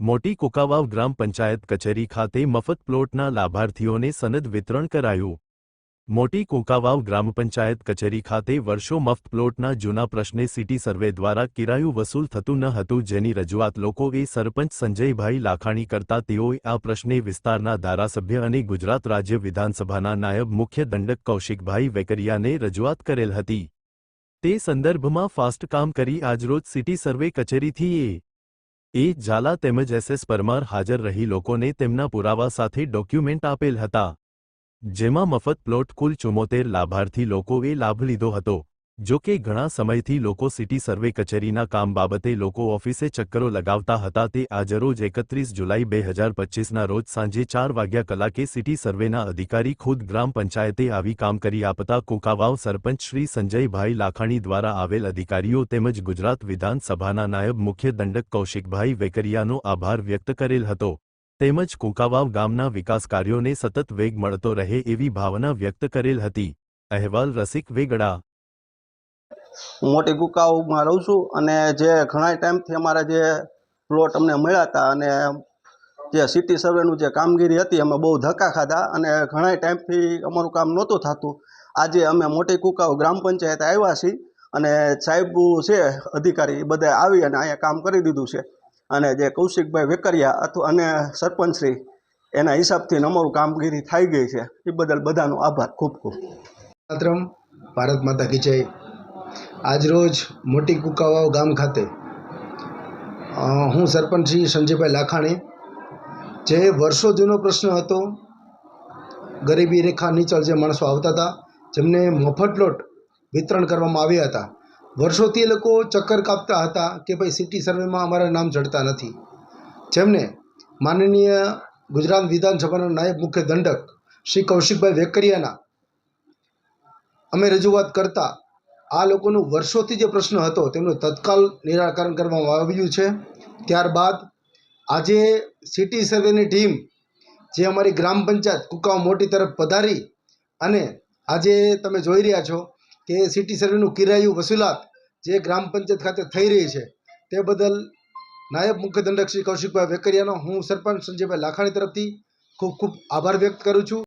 મોટી કુકાવાવ ગ્રામ પંચાયત કચેરી ખાતે મફત પ્લોટના લાભાર્થીઓને સનદ વિતરણ કરાયું. મોટી કુંકાવાવ ગ્રામ પંચાયત કચેરી ખાતે વર્ષો મફત પ્લોટના જૂના પ્રશ્ને સિટી સર્વે દ્વારા કિરાયું વસૂલ થતું ન હતું જેની રજૂઆત લોકોએ સરપંચ સંજયભાઈ લાખાણી કરતા તેઓએ આ પ્રશ્ને વિસ્તારના ધારાસભ્ય અને ગુજરાત રાજ્ય વિધાનસભાના નાયબ મુખ્ય દંડક કૌશિકભાઈ વેકરિયાને રજૂઆત કરેલ હતી. તે સંદર્ભમાં ફાસ્ટ કામ કરી આજરોજ સિટી સર્વે કચેરીથી એ એ ઝાલા તેમજ એસએસ પરમાર હાજર રહી લોકોને તેમના પુરાવા સાથે ડોક્યુમેન્ટ આપેલ હતા. જેમાં મફત પ્લોટ કુલ ચુમ્મોતેર લાભાર્થી લોકોએ લાભ લીધો હતો. જો કે ઘણા સમયથી લોકો સિટી સર્વે કચેરીના કામ બાબતે લોકો ઓફિસે ચક્કરો લગાવતા હતા. તે આજરોજ એકત્રીસ જુલાઈ બે હજાર પચીસના રોજ સાંજે ચાર વાગ્યા કલાકે સિટી સર્વેના અધિકારી ખુદ ગ્રામ પંચાયતે આવી કામ કરી આપતા કુંકાવાવ સરપંચ શ્રી સંજયભાઈ લાખાણી દ્વારા આવેલ અધિકારીઓ તેમજ ગુજરાત વિધાનસભાના નાયબ મુખ્ય દંડક કૌશિકભાઈ વેકરિયાનો આભાર વ્યક્ત કરેલ હતો. તેમજ કુંકાવાવ ગામના વિકાસ કાર્યોને સતત વેગ મળતો રહે એવી ભાવના વ્યક્ત કરેલ હતી. અહેવાલ રસિક વેગડા હું મોટી ગુકાઓમાં રહું છું અને જે ઘણા ટાઈમથી અમારા જે પ્લોટ અમને મળ્યા હતા અને જે સિટી સર્વેનું જે કામગીરી હતી, અમે બહુ ધક્કા ખાધા અને ઘણા ટાઈમથી અમારું કામ નહોતું થતું. આજે અમે મોટી કુકાઉ ગ્રામ પંચાયત આવ્યા છીએ અને સાહેબ છે, અધિકારી બધા આવી અને અહીંયા કામ કરી દીધું છે. અને જે કૌશિકભાઈ વેકરિયા અથવા અને સરપંચશ્રી એના હિસાબથી અમારું કામગીરી થઈ ગઈ છે. એ બદલ બધાનો આભાર ખૂબ ખૂબ. ભારત માતા કી જય. આજરોજ મોટી કુકાવાવ ગામ ખાતે હું સરપંચ શ્રી સંજયભાઈ લાખાણી, જે વર્ષો જૂનો પ્રશ્ન હતો, ગરીબી રેખા નીચળ જે માણસો આવતા હતા, જેમને મફત લોટ વિતરણ કરવામાં આવ્યા હતા. વર્ષોથી એ લોકો ચક્કર કાપતા હતા કે ભાઈ સિટી સર્વેમાં અમારા નામ જડતા નથી. જેમને માનનીય ગુજરાત વિધાનસભાના નાયબ મુખ્ય દંડક શ્રી કૌશિકભાઈ વેકરિયાના અમે રજૂઆત કરતા આ લોકોનું વર્ષોથી જે પ્રશ્ન હતો, તેમનું તત્કાલ નિરાકરણ કરવામાં આવ્યું છે. ત્યારબાદ આજે સિટી સર્વેની ટીમ જે અમારી ગ્રામ પંચાયત કુકાવ મોટી તરફ પધારી અને આજે તમે જોઈ રહ્યા છો કે સિટી સર્વેનું કિરાયું વસૂલાત જે ગ્રામ પંચાયત ખાતે થઈ રહી છે, તે બદલ નાયબ મુખ્ય દંડક શ્રી કૌશિકભાઈ વેકરિયાનો હું સરપંચ સંજયભાઈ લાખાણી તરફથી ખૂબ ખૂબ આભાર વ્યક્ત કરું છું.